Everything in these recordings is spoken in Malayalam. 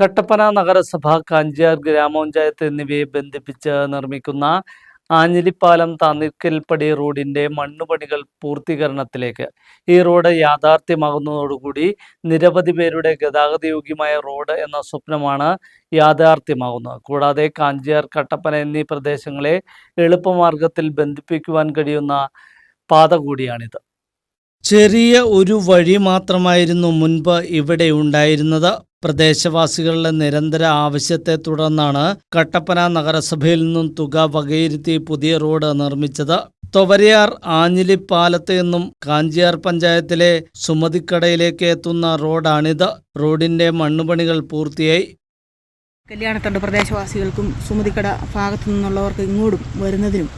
കട്ടപ്പന നഗരസഭ കാഞ്ചിയാർ ഗ്രാമപഞ്ചായത്ത് എന്നിവയെ ബന്ധിപ്പിച്ച് നിർമ്മിക്കുന്ന ആഞ്ഞിലിപ്പാലം താന്നിക്കൽപ്പടി റോഡിന്റെ മണ്ണുപണികൾ പൂർത്തീകരണത്തിലേക്ക്. ഈ റോഡ് യാഥാർത്ഥ്യമാകുന്നതോടുകൂടി നിരവധി പേരുടെ ഗതാഗതയോഗ്യമായ റോഡ് എന്ന സ്വപ്നമാണ് യാഥാർത്ഥ്യമാകുന്നത്. കൂടാതെ കാഞ്ചിയാർ കട്ടപ്പന എന്നീ പ്രദേശങ്ങളെ എളുപ്പമാർഗത്തിൽ ബന്ധിപ്പിക്കുവാൻ കഴിയുന്ന പാത കൂടിയാണിത്. ചെറിയ ഒരു വഴി മാത്രമായിരുന്നു മുൻപ് ഇവിടെ ഉണ്ടായിരുന്നത്. പ്രദേശവാസികളുടെ നിരന്തര ആവശ്യത്തെ തുടർന്നാണ് കട്ടപ്പന നഗരസഭയിൽ നിന്നും തുക വകയിരുത്തി പുതിയ റോഡ് നിർമ്മിച്ചത്. തൊവരയാർ ആഞ്ഞിലിപ്പാലത്ത് നിന്നും കാഞ്ചിയാർ പഞ്ചായത്തിലെ സുമതിക്കടയിലേക്ക് എത്തുന്ന റോഡാണിത്. റോഡിന്റെ മണ്ണുപണികൾ പൂർത്തിയായി. കല്യാണത്തണ്ട് പ്രദേശവാസികൾക്കും സുമതിക്കട ഭാഗത്തു നിന്നുള്ളവർക്ക് ഇങ്ങോട്ടും വരുന്നതിനും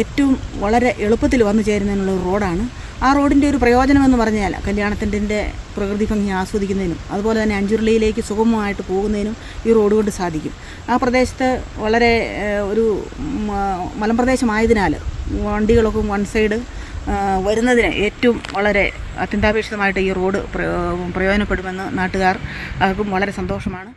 ഏറ്റവും വളരെ എളുപ്പത്തിൽ വന്നു ചേരുന്നതിനുള്ള റോഡാണ് ആ റോഡിന്റെ ഒരു പ്രയോജനമെന്ന് പറഞ്ഞാൽ കല്യാണത്തിന്റെ പ്രകൃതി ഭംഗി ആസ്വദിക്കുന്നതിനും അതുപോലെ തന്നെ അഞ്ചുരുളിയിലേക്ക് സുഗമമായിട്ട് പോകുന്നതിനും ഈ റോഡ് കൊണ്ട് സാധിക്കും. ആ പ്രദേശത്ത് വളരെ ഒരു മലമ്പ്രദേശമായതിനാൽ വണ്ടികളൊക്കെ വൺ സൈഡ് വരുന്നതിന് ഏറ്റവും വളരെ അത്യന്താപേക്ഷിതമായിട്ട് ഈ റോഡ് പ്രയോജനപ്പെടുമെന്ന് നാട്ടുകാർ അവർക്കും വളരെ സന്തോഷമാണ്.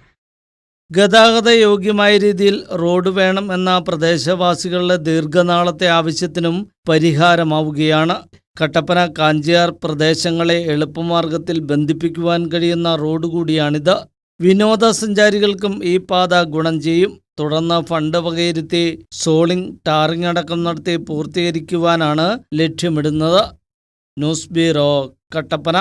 ഗതാഗത യോഗ്യമായ രീതിയിൽ റോഡ് വേണം എന്ന പ്രദേശവാസികളുടെ ദീർഘനാളത്തെ ആവശ്യത്തിനും പരിഹാരമാവുകയാണ് കട്ടപ്പന കാഞ്ചിയാർ പ്രദേശങ്ങളെ എളുപ്പമാർഗത്തിൽ ബന്ധിപ്പിക്കുവാൻ കഴിയുന്ന റോഡ് കൂടിയാണിത്. വിനോദസഞ്ചാരികൾക്കും ഈ പാത ഗുണം ചെയ്യും. തുടർന്ന് ഫണ്ട് വകയിരുത്തി സോളിംഗ് ടാറിംഗ് അടക്കം നടത്തി പൂർത്തീകരിക്കുവാനാണ് ലക്ഷ്യമിടുന്നത്. News bureau Kattappana.